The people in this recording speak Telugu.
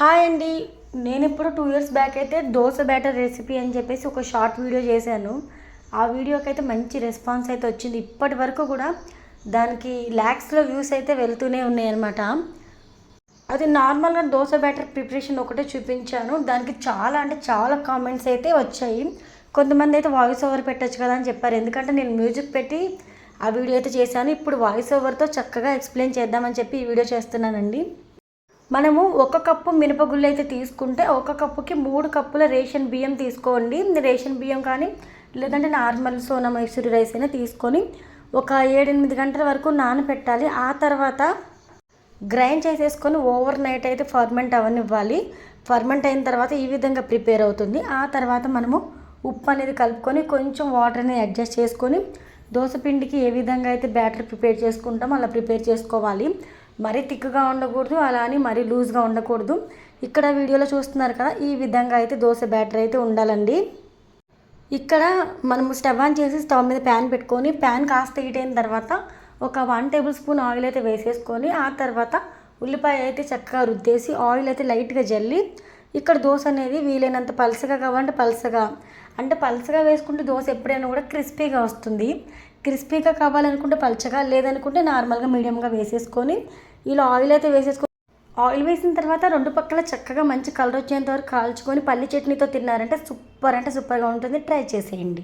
హాయ్ అండి. నేను ఇప్పుడు టూ ఇయర్స్ బ్యాక్ అయితే దోశ బ్యాటర్ రెసిపీ అని చెప్పేసి ఒక షార్ట్ వీడియో చేశాను. ఆ వీడియోకి అయితే మంచి రెస్పాన్స్ అయితే వచ్చింది. ఇప్పటి వరకు కూడా దానికి ల్యాక్స్లో వ్యూస్ అయితే వెళ్తూనే ఉన్నాయి అనమాట అది నార్మల్గా దోశ బ్యాటర్ ప్రిపరేషన్ ఒకటే చూపించాను. దానికి చాలా అంటే చాలా కామెంట్స్ అయితే వచ్చాయి. కొంతమంది అయితే వాయిస్ ఓవర్ పెట్టచ్చు కదా అని చెప్పారు. ఎందుకంటే నేను మ్యూజిక్ పెట్టి ఆ వీడియో అయితే చేశాను. ఇప్పుడు వాయిస్ ఓవర్తో చక్కగా ఎక్స్ప్లెయిన్ చేద్దామని చెప్పి ఈ వీడియో చేస్తున్నానండి. మనము ఒక కప్పు మినపగుళ్ళు అయితే తీసుకుంటే ఒక కప్పుకి మూడు కప్పుల రేషన్ బియ్యం తీసుకోండి. రేషన్ బియ్యం కానీ లేదంటే నార్మల్ సోనా మైసూరి రైస్ అయినా తీసుకొని ఒక ఏడెనిమిది గంటల వరకు నానబెట్టాలి ఆ తర్వాత గ్రైండ్ చేసేసుకొని ఓవర్ నైట్ అయితే ఫర్మెంట్ అవనివ్వాలి. ఫర్మెంట్ అయిన తర్వాత ఈ విధంగా ప్రిపేర్ అవుతుంది. ఆ తర్వాత మనము ఉప్పు అనేది కలుపుకొని కొంచెం వాటర్ అనేది అడ్జస్ట్ చేసుకొని దోసపిండికి ఏ విధంగా అయితే బ్యాటర్ ప్రిపేర్ చేసుకుంటామో అలా ప్రిపేర్ చేసుకోవాలి. మరీ థిక్గా ఉండకూడదు అలా అని మరీ లూజ్గా ఉండకూడదు. ఇక్కడ వీడియోలో చూస్తున్నారు కదా ఈ విధంగా అయితే దోశ బ్యాటర్ అయితే ఉండాలండి. ఇక్కడ మనము స్టవ్ ఆన్ చేసి స్టవ్ మీద ప్యాన్ పెట్టుకొని ప్యాన్ కాస్త హీట్ అయిన తర్వాత ఒక వన్ టేబుల్ స్పూన్ ఆయిల్ అయితే వేసేసుకొని ఆ తర్వాత ఉల్లిపాయ అయితే చక్కగా రుద్దేసి ఆయిల్ అయితే లైట్గా జల్లి ఇక్కడ దోశ అనేది వీలైనంత పలసగా కావాలంటే పలసగా. అంటే పలసగా వేసుకుంటే దోశ ఎప్పుడైనా కూడా క్రిస్పీగా వస్తుంది. క్రిస్పీగా కావాలనుకుంటే పలచగా లేదనుకుంటే నార్మల్గా మీడియంగా వేసేసుకొని ఇలా ఆయిల్ అయితే వేసేసుకొని ఆయిల్ వేసిన తర్వాత రెండు పక్కల చక్కగా మంచి కలర్ వచ్చేంత వరకు కాల్చుకొని పల్లి చట్నీతో తిన్నారంటే సూపర్ అంటే సూపర్గా ఉంటుంది. ట్రై చేసేయండి.